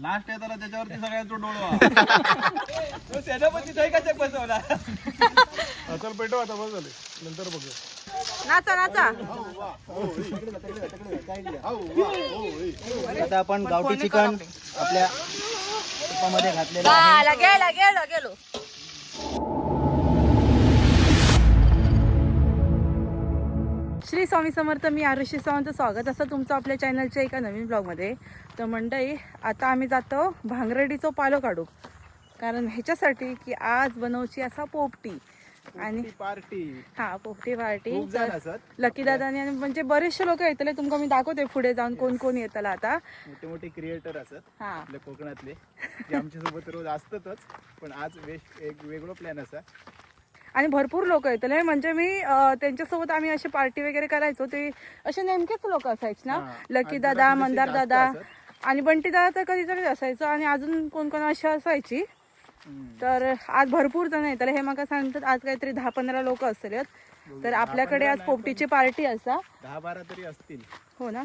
Last येताना त्याच्यावरती सगळ्यांचा डोळवा सेनापती कशा बसवला? चल पेटव आता बस झाले. नंतर बघू नाचा नाचा. आता आपण गावठी चिकन आपल्या तुपामध्ये घातलेलं आहे. आला गेला गेलो. श्री स्वामी समर्थ मी आरुषी सावंत स्वागत. असं तुमचं आपल्या चॅनलच्या एका नवीन ब्लॉगमध्ये. तर मंडळी आता आम्ही जातो भांगरडीचं पालो काढू. कारण ह्याच्यासाठी की आज बनवची असा पोपटी. आणि पार्टी. हा पोपटी पार्टी. लकी दादानी आणि म्हणजे बरेचसे लोक येतले. तुमका मी दाखवते पुढे जाऊन कोण कोण येतला आता. मोठे मोठे क्रिएटर असत हा. आपल्या कोकणातले. आमच्यासोबत रोज असतातच. पण आज वेस्ट एक वेगळं प्लॅन असा. आणि भरपूर लोक येतले म्हणजे मी त्यांच्यासोबत आम्ही अशी पार्टी वगैरे करायचो ते असे नेमकेच लोक असायचे ना. लकी दादा मंदार दादा. आणि बंटी दादा तर कधीतरी असायचं आणि अजून कोण कोण अशी असायची. तर आज भरपूर जण येतले हे मला सांगतात आज काहीतरी दहा पंधरा लोक असतील तर आपल्याकडे आज पोपटीची पार्टी असा. दहा बारा तरी असतील. हो ना?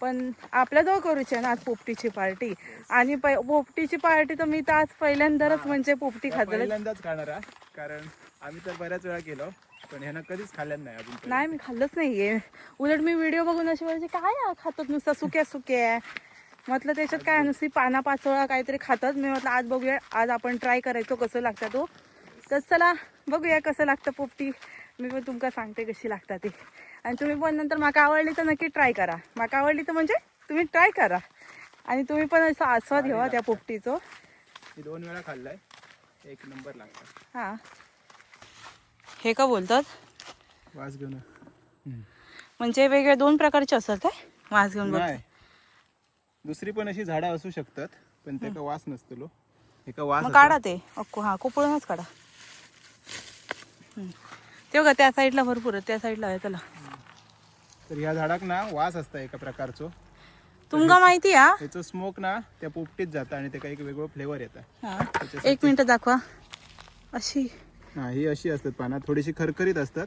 पण आपल्याजवळ करूची ना आज पोपटीची पार्टी? आणि पोपटीची पार्टी तर मी तर आज पहिल्यांदाच म्हणजे पोपटी खाल्लं पहिल्यांदाच खाणार. कारण आम्ही तर बऱ्याच वेळा केलो पण ह्यानं कधीच खाल्ल्यानं नाही अजून नाही मी खाल्लंच नाहीये. उलट मी व्हिडिओ बघून अशी म्हणजे काय यार खातात नुसतं? सुक्या सुक्या. म्हटलं त्याच्यात काय नुसती पाना पाचोळा काहीतरी खातात मी म्हटलं आज बघूया आज आपण ट्राय करायचो कसं लागतं तो. तर चला बघूया कसं लागतं पोपटी. मी पण तुमका सांगते कशी लागतात ती. आणि तुम्ही पण नंतर माका आवडली तर नक्की ट्राय करा. माका आवडली तर म्हणजे तुम्ही ट्राय करा. आणि तुम्ही पण असं आस्वाद घ्यावा त्या पोपटीचं. दोन वेळा खाल्लाय. एक नंबर लागतात. हां. हे का बोलतात? वास घेऊन म्हणजे वेगळे दोन प्रकारचे असतात काय? वास घेऊन बोलतात दुसरी पण अशी झाडं असू शकतात पण त्याचा वास नसतो लो. एका वास मग. काढा ते. अक्को हा कोपळूनच काढा. हम्म. ते बघा त्या साईडला भरपूर आहे त्या साईडला आहे त्याला तर ह्या झाडाक ना वास असता एका प्रकारचो. तुमका माहिती हा? त्याचं स्मोक ना त्या पोपटीत जातं आणि त्याचा एक वेगळं फ्लेवर येतं. हा. एक मिनिट दाखवा. अशी. हा ही अशी असतात पाना. थोडीशी खरखरीत असतात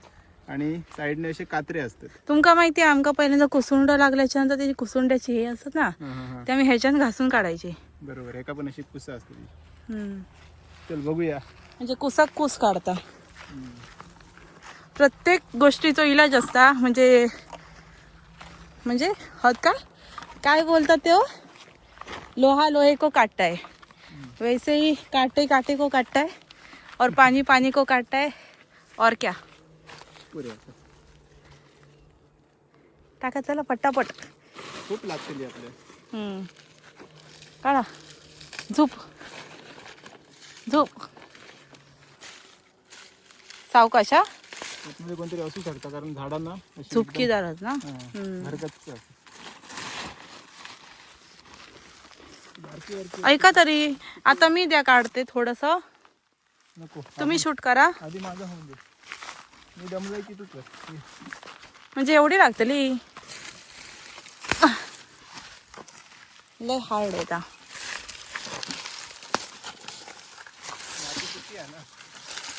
आणि साईडने असे कात्रे असतात. तुमका माहिती आहे आमका पहिल्यांदा कुसुंड लागल्याच्या नंतर त्याची कुसुंड्याची हे असतात ना हा, हा, हा. ते आम्ही ह्याच्यानं घासून काढायचे. बरोबर एका पण अशी कुसा असते ती. हम्म. चल बघूया. म्हणजे कुसाक कुस काढता. प्रत्येक गोष्टीचा इलाज असता म्हणजे म्हणजे हत का? काय बोलतात ते हो? लोहा लोहे को काटता है वैसे ही काटे काटे को काटता है और पानी पानी को काटता है? और क्या. टाका चला पट्टापट खूप लागतील आपल्या हम्म. काढा. झोप. झोप. सावकाशा आतमध्ये कोणतरी असू शकतं कारण झाडांना अशी झुपकीदारच ना? एकदम, हा, हम्म. हरकतच असते. बारकी बारकी ऐका तरी. आता मी द्या काढते थोडस. नको. तुम्ही शूट करा. आधी माझा होऊन दे. मी दमलोय की तू कर. ये. म्हणजे एवढी लागतली? लय हार्ड आहे माझी ना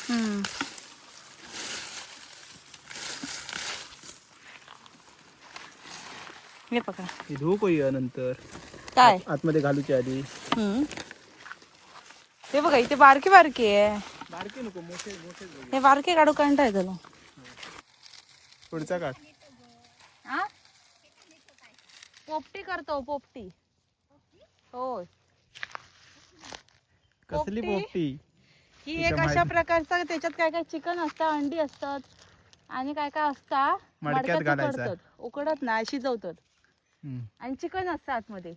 हम्म. हे पकडा. ही धूप होई नंतर. काय? आतमध्ये घालूच्या आधी. हम्म. हे बघा इथे बारकी बारकी आहे. बारके नको मोठे मोठे बघ. हे बारके काढू कंटा आहे तुला पुढचा काढ. पोपटी करतो पोपटी. होय. कसली पोपटी? पोपटी? ही एक अशा प्रकारचा त्याच्यात काय काय चिकन असतं अंडी असतात आणि काय काय असतं मडक्यात घालायचं. उकडतात उकडत नाही शिजवतात. हम्म. आणि चिकन असतं आतमध्ये.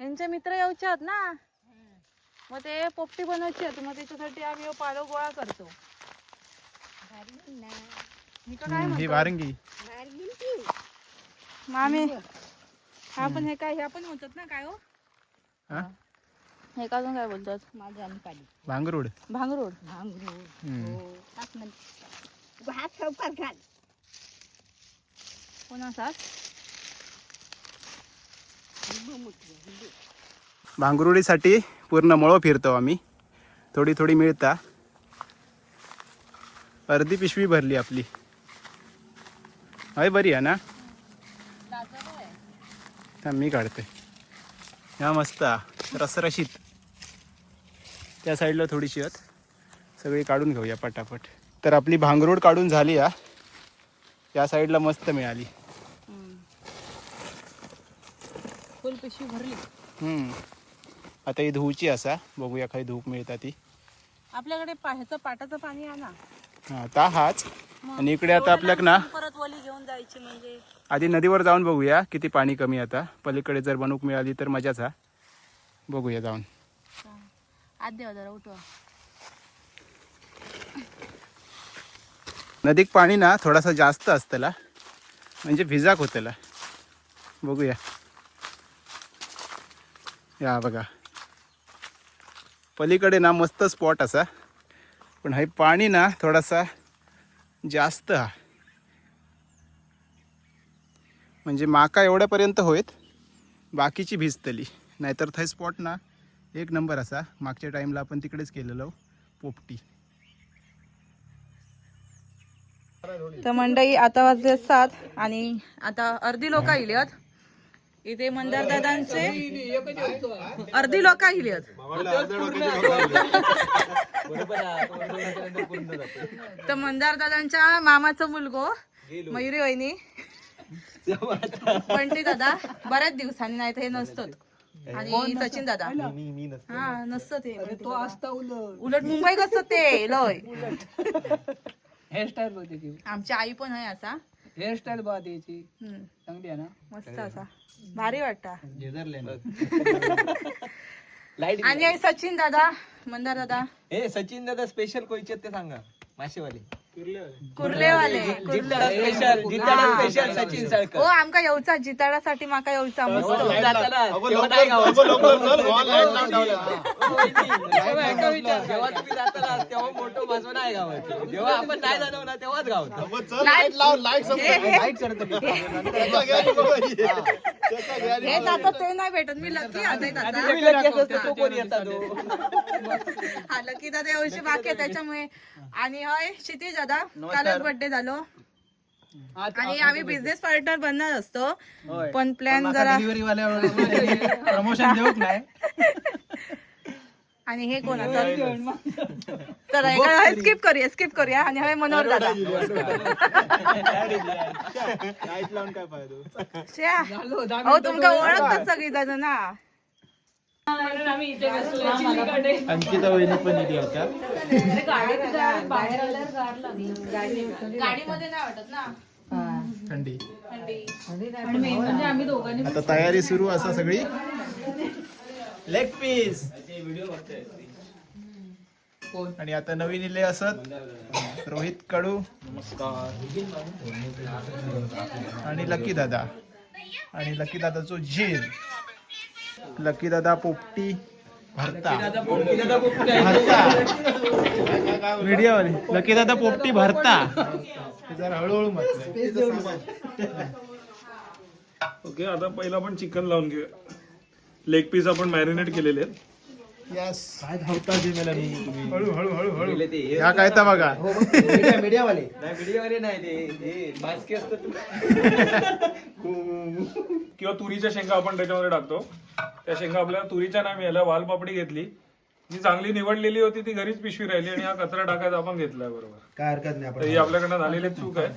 यांचे मित्र येऊचे आहेत ना मग ते पोपटी बनवायची आहेत मग त्याच्यासाठी आम्ही ह्यो पालो गोळा करतो. मी तर काय ही म्हणतो? वारंगी. मामे हा पण हे काय ह्या पण होतात ना काय हो? हा? हे का अजून काय बोलतात? भांगरूड. भांगरूड. हम्म. हात चौकात घाल. कोणाचा भांगरुडीसाठी पूर्ण मळो फिरतो आम्ही. थोडी थोडी मिळता. अर्धी पिशवी भरली आपली. आहे बरी आहे ना? मी काढते ह्या मस्त. रसरशीत. त्या साईडला थोडीशी आहेत. सगळी काढून घेऊया पटापट. तर आपली भांगरोड काढून झाली या या साईडला मस्त मिळाली. फुल पिशवी भरली. हम्म. आता ही धुवची असा. बघूया काही धूप मिळतात ती. आपल्याकडे पा- ह्याचं पाटाचं पाणी आहे ना हा ता हाच. आणि इकडे आता आपल्याक ना परत वली घेऊन जायची म्हणजे. आधी नदीवर जाऊन बघूया किती पाणी कमी आहे आता. पलीकडे जर बनूक मिळाली तर मजाच हा. बघूया जाऊन. आज देवा जरा उठवा. नदीक पाणी ना थोडासा जास्त असतला. म्हणजे भिजाक होतला. बघूया. या बघा. पलीकडे ना मस्त स्पॉट असा. पण हे पाणी ना थोडासा जास्त हा. म्हणजे माका एवढ्यापर्यंत होईत बाकीची भिजतली. नाहीतर थंय स्पॉट ना एक नंबर असा. मागच्या टाईमला आपण तिकडेच केलेलो. पोपटी. तर मंडई आता वाजले सात आणि आता अर्धी लोक आहेत. इथे मंदार दादांचे. अर्धी लोक आहेत तर मंदार दादांच्या मामाचं मुलगो मयुरी वहिनी. पण ते दादा बऱ्याच दिवसांनी नाही तर हे नसतं आणि सचिन दादा. हा नसतं ते तो असता उलट. मुंबई कसं ते? लय. हेअरस्टाईल आमची आई पण आहे असा. हेअरस्टाईल बघ त्याची हम्म, चांगली आहे ना? मस्त असा. भारी वाटता. लाइट आणि आई सचिन दादा मंदार दादा. ए सचिन दादा स्पेशल कोयचे ते सांगा? माशेवाले कुर्लेवाले स्पेशल जिताडा स्पेशल सचिन हो सारखं आमका येऊचा जिताडासाठी माका येऊचा मस्त. जाताना तेव्हा मोठं माझं नाही गावात जेव्हा आपण नाही जाणव ना तेव्हाच गावात लाइट हे जातात ते नाही भेटत. मी लकी तो? हा लकी दादा यावर्षी बाकी आहे त्याच्यामुळे. आणि हय क्षितिज दादा कालच बर्थडे झालो. आणि आम्ही बिझनेस पार्टनर बनणार असतो. पण प्लॅन जरा प्रमोशन देऊक नाही. आणि हे कोण आता? तर एका स्किप करूया स्किप करूया. आणि हय मनोहर दादा. श्रेया, अहो तुमका ओळखतात सगळी जण ना अंकिता वहिनी पण इथे होत्या. गाडीमध्ये नाही वाटत ना. थंडी. थंडी. आता तयारी सुरू असा सगळी. लेग पीस आणि आता नवीन इले असत रोहित कडू. आणि लकी दादा. आणि लकी दादाचो झील. लकी दादा पोपटी. भरता. भरता मीडिया वाली लकी दादा पोपटी. भरता. जरा हळूहळू ओके आता पहिला आपण चिकन लावून घेऊया. लेग पीस आपण मॅरिनेट केलेले आहेत. यस काय धावता जे मला हळू हळू हळू हळू. ह्या काय तर बघा. नाही व्हिडिओवाले नाही ते हे किंवा तुरीच्या शेंगा आपण त्याच्यामध्ये टाकतो. त्या शेंगा आपल्याला तुरीच्या नाही मिळाल्या वालपापडी घेतली. जी चांगली निवडलेली होती ती घरीच पिशवी राहिली आणि हा कचरा टाकायचा आपण घेतलाय बरोबर. काय हरकत नाही तर ही आपल्याकडनं झालेली चूक आहे.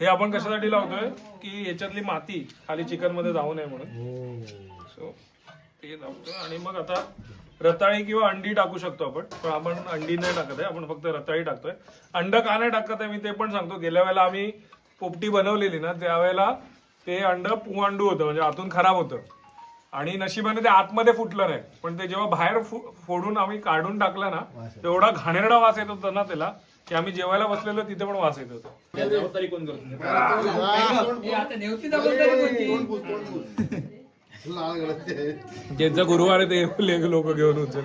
हे आपण कशासाठी लावतोय? की याच्यातली माती खाली चिकनमध्ये जाऊ नये म्हणून. सो ते लावतोय आणि मग आता रताळी किंवा अंडी टाकू शकतो आपण. पण आपण अंडी नाही टाकत आहे आपण फक्त रताळी टाकतोय. अंड का नाही टाकत आहे मी ते पण सांगतो. गेल्या वेळेला आम्ही पोपटी बनवलेली ना त्यावेळेला ते अंड पुआंडू होतं म्हणजे आतून खराब होतं. आणि नशिबाने ते आतमध्ये फुटलं नाही. पण ते जेव्हा बाहेर फु- फोडून आम्ही काढून टाकलं ना तेवढा घाणेरडा वास येत होता ना त्याला की आम्ही जेवायला बसलेलो तिथे पण वास येत होता. ज्यांचा गुरुवार आहे ते लोक घेऊन उचल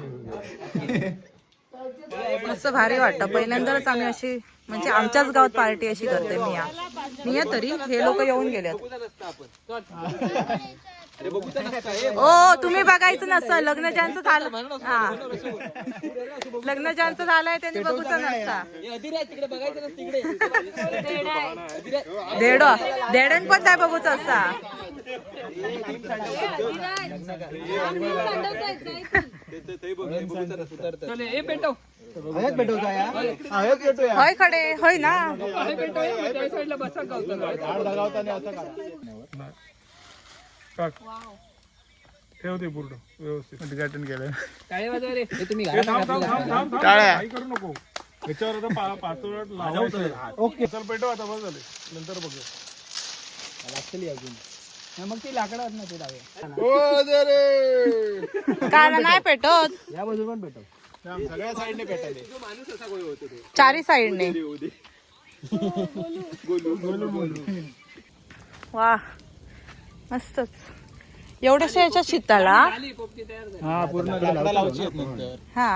मस्त भारी वाटतं. पहिल्यांदाच आम्ही अशी म्हणजे आमच्याच गावात पार्टी अशी करते मी या मी या तरी हे लोक येऊन गेलेत. ओ तुम्ही बघायचं नसतं. लग्न ज्यांचं झालं हा. लग्न ज्यांचं झालंय त्यांनी बघूचं नसता. तिकडे बघायचं नसतं तिकडे. देडो. देडण पण नाही बघूच असता. होय खडे होय ना. टाक. ठेव ते पूर्ण व्यवस्थित. उद्घाटन केलं हे तुम्ही हे थांब थांब थांब थांब थांब. टाळ्या. काही करू नको. ह्याच्यावर आता पा- पाचोळ्यात लावायचं. ओके. चल पेटव आता बस झाले. नंतर बघूया. हा, मग ती लाकडं ना ते नाही पेटत. या बाजू पण पेटव. सगळ्या साईडने पेटायले. चारी साईडने. वा. मस्तच. एवढ्याशा याच्या शिताला? हा पूर्ण लावची आहेत नंतर हा.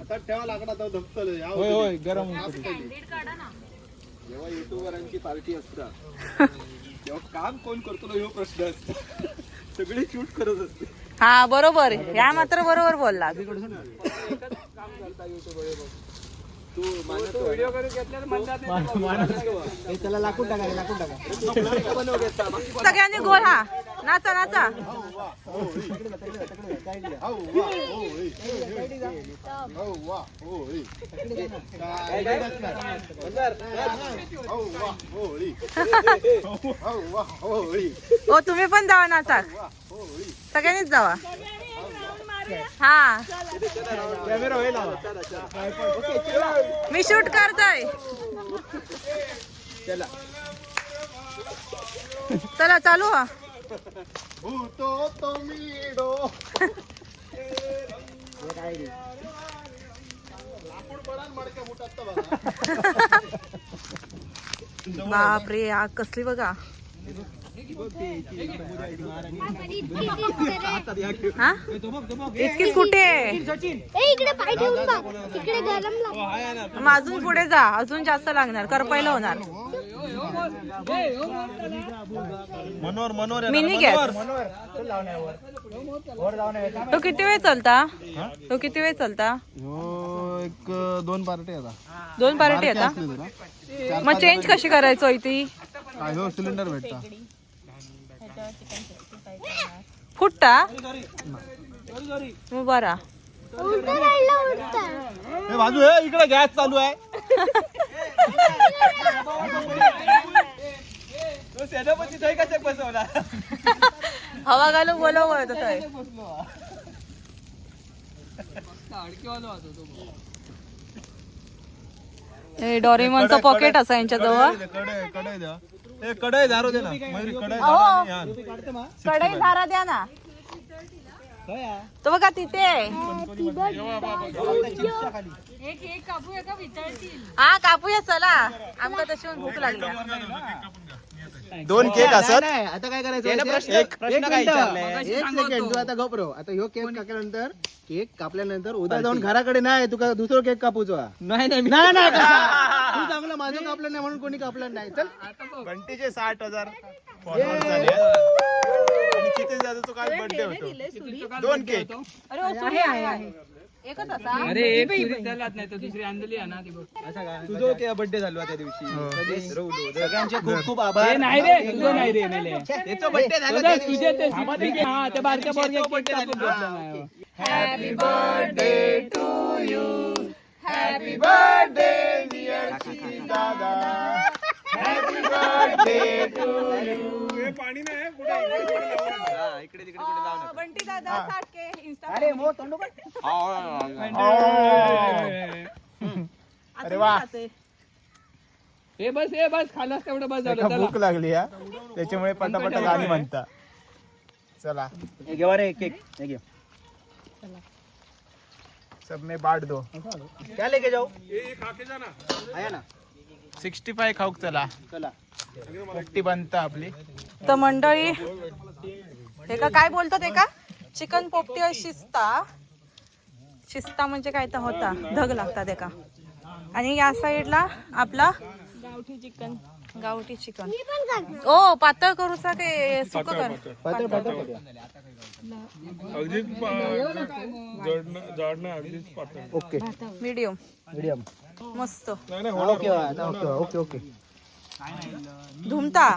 आता ठेवा लाकडा तो धपतल होय होय गरम जेव्हा युट्यूबरांची पार्टी असतात तेव्हा काम कोण करतो ह्यो प्रश्न असतो. सगळे शूट करत असते. हा बरोबर. या मात्र बरोबर बोलला. त्याला लाकूड टाका लाकूड टाका. सगळ्यांनी गोल हा. नाचा नाचा. ओ तुम्ही पण जावा नाचा सगळ्यांनीच जावा. हा. मी शूट करतोय. चला चालू हा. बापरे आग कसली बघा. हा? इतकी कुठे? आहे? ए इकडे पाय ठेवून बघ. इकडे गरम लागतं. मग अजून पुढे जा. अजून जास्त लागणार. करपायला होणार. Manor Manor mini gas. तो किती वेळ चालता? तो किती वेळ चालता? एक दोन पार्टी आता. दोन पार्टी आता? मग चेंज कशी करायचो हो सिलेंडर भेटता. फुटता? मग बरा. बाजू हे इकडे गॅस चालू आहे. हवा घालून बोलव. हे डोरेमॉनचं पॉकेट असा यांच्याजवळकडे कडे द्या हे कडे दारू दे ना मयुरी कडे अहो कढई धारा द्या ना तो बघा तिथे. हा कापूया चला आमका तशी भूक लागली दोन केक असत? नाही. आता काय करायचं एक प्रश्न काय विचारलाय? एक सेकंड तू आता गप्रो आता ह्यो केक कापल्यानंतर केक कापल्यानंतर उद्या जाऊन घराकडे नाही तुका दुसरं केक कापूचो हा. नाही नाही नाही नाही कसा? तू चांगलं माझं कापलं नाही म्हणून कोणी कापलं नाही. चल. घंटीचे साठ हजार followers झाले. आणि किती झालं तो काल बर्थडे होतो? दोन केक. अरे ओ, सुरी आहे, आहे. एकच असा. तुझं ते बर्थडे झालो त्या दिवशी. सगळ्यांचे खूप खूप आभार. नाही रे तुझं नाही रे मेले. त्याचं बर्थडे झालं त्या दिवशी. पाणी नाही कुठे इकडे तिकडे कुठे लावू बंटी दादा साठके इंस्टा अरे मो तोंडू काढ. अरे वा. हे बस हे बस खालास तेवढं बस एका भूक लागली हा. त्याच्यामुळे पटापटा गाणी म्हणता. चला. हे घेवा रे केक हे घे. सब में बांट दो. क्या लेके जाऊ? हे खाके जा ना. आया ना. सिक्स्टी फाय खाऊक चला. चला. पट्टी बनता आपली. तर मंडळी हे का काय बोलतात ते का चिकन पोपटी और शिस्ता. शिस्ता म्हणजे काय तर होता. धग लागतात एका. आणि या साईडला आपला गावठी चिकन. गावठी चिकन. मी पण करतो ओ पातळ करूचा ते सुक कर? पातळ. पातळ करूया. अगदीच पा- जड न- जाड नाही अगदीच पातळ. ओके. मीडियम. मीडियम. मस्त. नाही नाही ओके ओके ओके. ओके धुमता.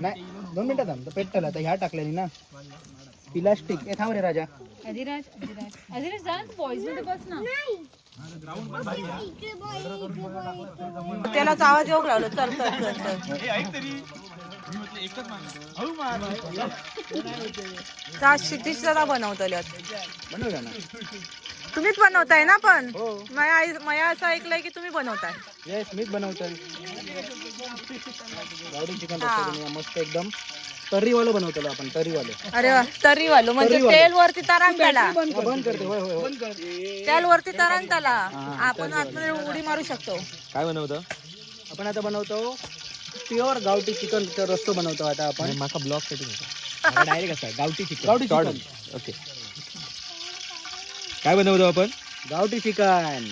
नाही दोन मिनिटं थांब पेट त्याला आता ह्या टाकल्यानी ना. प्लास्टिक ए थांब रे राजा. इकडे. त्याला आवाज येऊ लागलो. चल चल चल चल. त्या क्षितिज जरा बनवतल्यात. बनवूया ना. तुम्हीच बनवताय ना पण? मया आई- मया असं ऐकलंय की तुम्ही बनवताय. येस मीच बनवतो गावठी चिकन रस्सा मस्त एकदम. तर्रीवालं बनवतो आपण तर्रीवालं. अरे वा वालो म्हणजे तेल वरती हा, बंद करते होय होय होय. तेल वरती तरान त्याला. आपण आतमध्ये उडी मारू शकतो. काय बनवतं? आपण आता बनवतो प्युअर गावठी चिकन रस्तो बनवतो आता आपण. माका ब्लॉक सेटिंग होता. डायरेक्ट असा गावठी चिकन. गावठी चिकन. ओके काय बनवतो आपण? गावठी चिकन.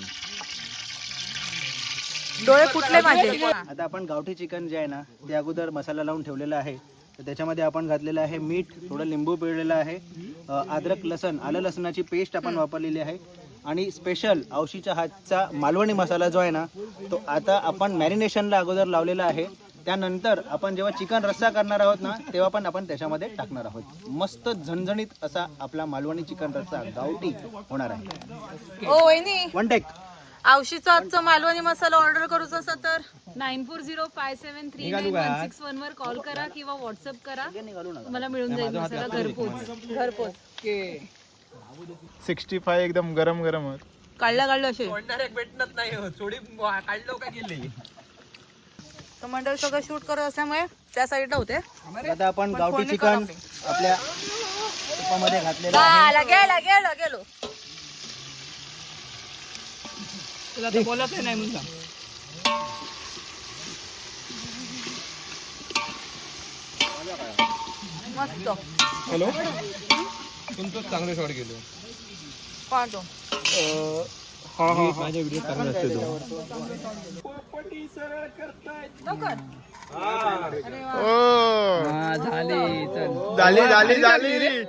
डोळे फुटले माझे. आता आपण गावठी चिकन जे आहे ना ते अगोदर मसाला लावून ठेवलेला आहे. तर त्याच्यामध्ये आपण घातलेलं आहे मीठ थोडं लिंबू पिळलेलं आहे. अ, अद्रक लसण आलं लसणाची पेस्ट आपण वापरलेली आहे. आणि स्पेशल औशीच्या हातचा मालवणी मसाला जो आहे ना तो आता आपण मॅरिनेशनला अगोदर लावलेला आहे. त्यानंतर आपण जेव्हा चिकन रस्सा करणार आहोत ना तेव्हा पण आपण त्याच्यामध्ये टाकणार आहोत. मस्त झणझणीत असा आपला मालवणी चिकन रस्सा गावठी होणार आहे. ओ वहिनी. वन टेक आवशीचा आजचा मालवणी मसाला ऑर्डर करूचा असं तर? Nine four zero five seven three nine one six one वर कॉल करा किंवा व्हॉट्सअप करा. तुम्हाला मिळून जाईल मसाला घरपोच. घरपोच. सिक्स्टी फाय एकदम गरम गरम होत. काढल्या काढलं असे? भेटणार नाही हो. थोडी काढलो का गेली? तर मंडळ सगळं शूट करत असल्यामुळे त्या साईडला होते. आता आपण पण गावठी चिकन आपल्या तुपामध्ये घातलेलं आहे. गेला गेला गेलो. गेलो मस्त. हॅलो? तुमचं चांगले शॉट गेलो. पाहतो. हा हा माझ्या व्हिडिओ चांगले असते तो. लवकर. ओ. झाली चल. झाली झाली झाली.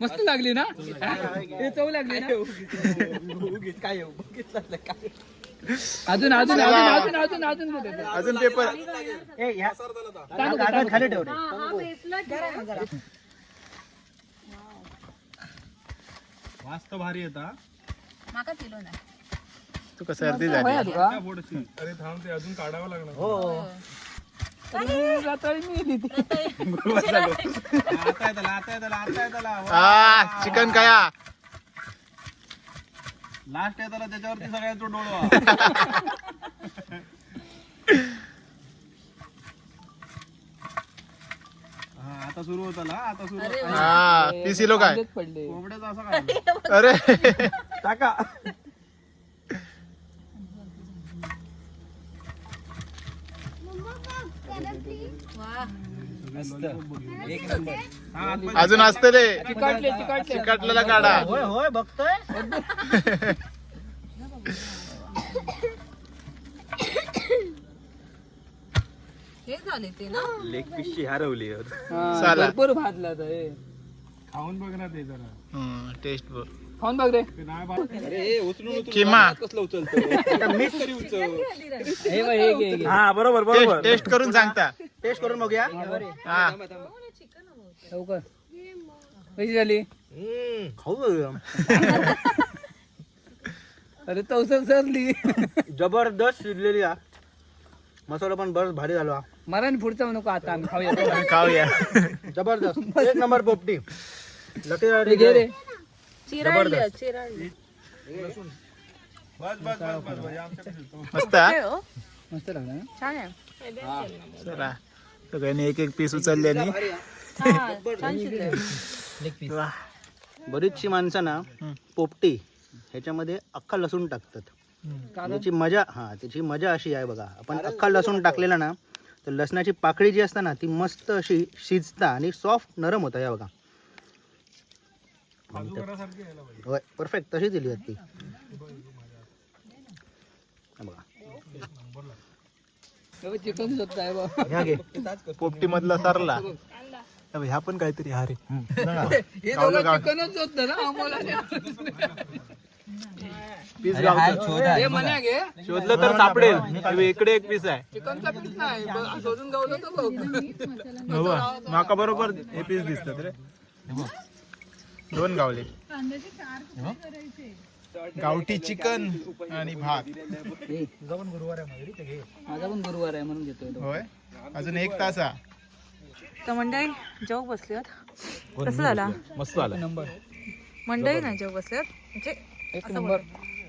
मस्त लागली ना? हे चव लागली ना? काय अजून अजून अजून अजून अजून अजून अजून पेपर हा खाली ठेव. रे वास्त भारी येता माका किलो नाही तू कसं अर्धी झाली? अरे थांब ते अजून काढावं लागणार. हो. हा. चिकन काया लास्ट आहे त्याला त्याच्यावरती सगळ्यात तो डोळवा आता सुरू होता ना आता सुरू. हा पीस लोक काय कोंबड्याचा असं काय? अरे टाका. अजून असते रे. चिकटलेला काढा होय होय बघतोय. हे झाले ते ना? लेग पीसची हरवली भरपूर भाजला तर हे. खाऊन बघ ना ते जरा. टेस्ट बघ. खाऊन बघ रे. ते किमा. हे हे हे. हा बरोबर टेस्ट टेस्ट करून सांगता. टेस्ट करून बघूया. हा लवकर. कशी झाली? खाऊ. अरे चौसर सरली. जबरदस्त शिजलेली हा. मसाला पण बरं भारी झाला. हा. मरण पुढचा नको आता आम्ही खाऊया. खाऊया. जबरदस्त. एक नंबर पोपटी. लकी घे रे. मस्त हा? मस्त लागला ना? छान आहे. चला. सगळ्यांनी एक एक पीस उचलले आणि हा, छान शिजलंय. वाह. बरीचशी माणसं ना पोपटी ह्याच्यामध्ये अख्खा लसूण टाकतात. त्याची मजा हा त्याची मजा अशी आहे बघा. आपण अख्खा लसूण टाकलेला ना तर लसणाची पाकळी जी असते ना ती मस्त अशी शिजता आणि सॉफ्ट नरम होता या बघा. होय परफेक्ट तशी दिली होती हा बघा. चिकन पोपटी मधला सरला. अबे, ह्या पण काहीतरी हा रे. हे दोघं चिकनच ना हे घे. शोधलं तर सापडेल. अबे, इकडे एक पीस आहे. चिकनचा पीस नाही ब- शोधून गावलं तर हो माका बरोबर हे पीस दिसतात रे. दोन गावले. गावठी चिकन आणि भात. माझा पण गुरुवार आहे म्हणून घेतोय. होय? अजून एक तास हा. तर मंडळी जेव बसली कसं झाला? मस्त आलं नंबर. मंडळी ना जेव बसले. म्हणजे असं.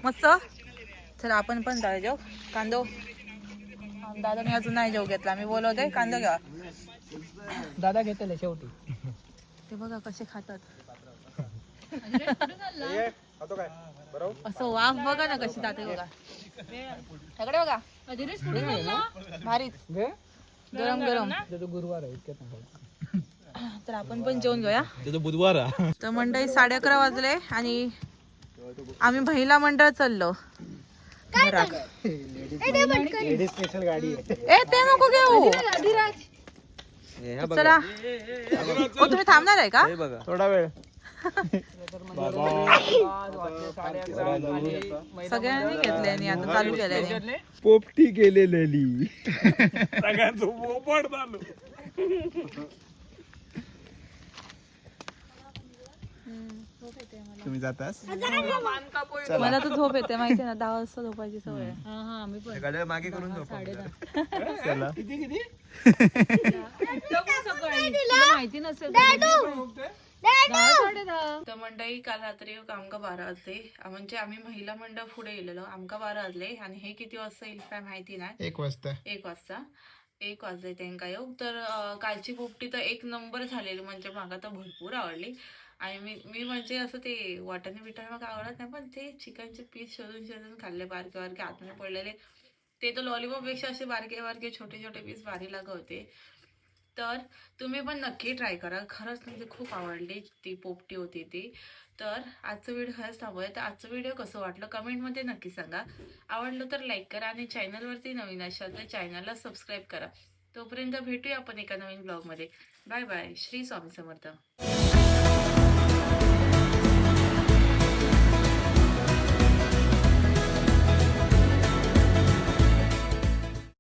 मस्त. चला आपण पण जाऊया जेव. कांदो. दादाने अजून नाही जेव घेतला. मी बोलवते कांदो घ्या दादा घेतले शेवटी. ते बघा कसे खातात. असं वाफ बघा ना कशी जाते बघा सगळे बघा भारीच घे गरम गरम तो गुरुवार आहे इतक्यात नाही. तर आपण पण जेवण घेऊया बुधवार तर मंडळी साडे अकरा वाजले आणि आम्ही महिला मंडळ चाललो घरात लेडीज स्पेशल गाडी आहे ए ते नको घेऊ चला ओ तुम्ही थांबणार आहे का थोडा वेळ सगळ्यांनी घेतले आणि आता चालू केल्याने पोपटी केलेली सगळ्यांचं पोपट झालं तुम्ही जातास? मला तर झोप येते माहिती ना दहा वाजता झोपायची सवय. हा हा मागे करून माहिती नसेल तर मंडळी काल रात्री आमका बारा वाजले म्हणजे आम्ही महिला मंडळ पुढे गेलेलो. आमका बारा वाजले आणि हे किती वाजता येईल काय माहिती नाही. एक वाजता. एक वाजता. एक वाजले त्यांका येऊ. तर कालची पोपटी तर एक नंबर झालेली. म्हणजे मला तर भरपूर आवडली. आणि मी मी म्हणजे असं ते वाटाणे बिटाणे मला आवडत नाही. पण ते चिकनचे पीस शोधून शोधून खाल्ले. बारके बारके आतमध्ये पडलेले. ते तर लॉलीपॉपपेक्षा असे बारके बारके छोटे छोटे पीस भारी लागत होते. तर तुम्ही पण नक्की ट्राय करा. खरंच म्हणजे खूप आवडली ती पोपटी होती ती. तर आजचं व्हिडिओ खरंच थांबूया तर आजचं व्हिडिओ कसं वाटलं कमेंटमध्ये नक्की सांगा. आवडलं तर लाईक करा आणि चॅनलवरती नवीन असाल तर चॅनलला सबस्क्राईब करा. तोपर्यंत भेटूया आपण एका नवीन ब्लॉगमध्ये बाय बाय श्री स्वामी समर्थ.